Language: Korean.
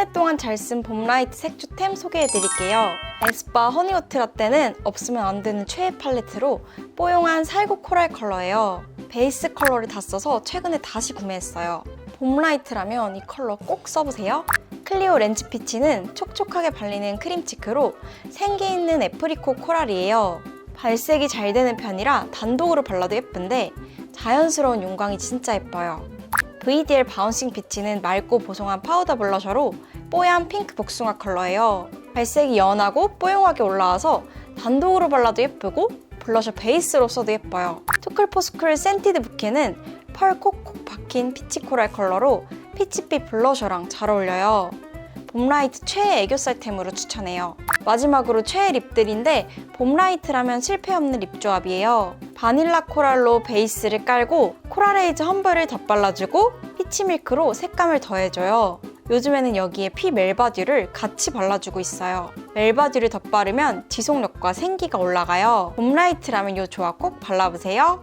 해 동안 잘 쓴 봄라이트 색조템 소개해드릴게요. 에스쁘아 허니워트 라떼는 없으면 안 되는 최애 팔레트로 뽀용한 살구 코랄 컬러예요. 베이스 컬러를 다 써서 최근에 다시 구매했어요. 봄라이트라면 이 컬러 꼭 써보세요. 클리오 렌즈 피치는 촉촉하게 발리는 크림치크로 생기 있는 애프리코 코랄이에요. 발색이 잘 되는 편이라 단독으로 발라도 예쁜데 자연스러운 윤광이 진짜 예뻐요. VDL 바운싱 피치는 맑고 보송한 파우더 블러셔로 뽀얀 핑크 복숭아 컬러예요. 발색이 연하고 뽀용하게 올라와서 단독으로 발라도 예쁘고 블러셔 베이스로 써도 예뻐요. 투클포스쿨 센티드 부케는 펄 콕콕 박힌 피치 코랄 컬러로 피치빛 블러셔랑 잘 어울려요. 봄라이트 최애 애교살템으로 추천해요. 마지막으로 최애 립들인데 봄라이트라면 실패 없는 립 조합이에요. 바닐라 코랄로 베이스를 깔고 코랄에이즈 험블을 덧발라주고 피치밀크로 색감을 더해줘요. 요즘에는 여기에 피 멜바듀를 같이 발라주고 있어요. 멜바듀를 덧바르면 지속력과 생기가 올라가요. 봄라이트라면 이 조합 꼭 발라보세요.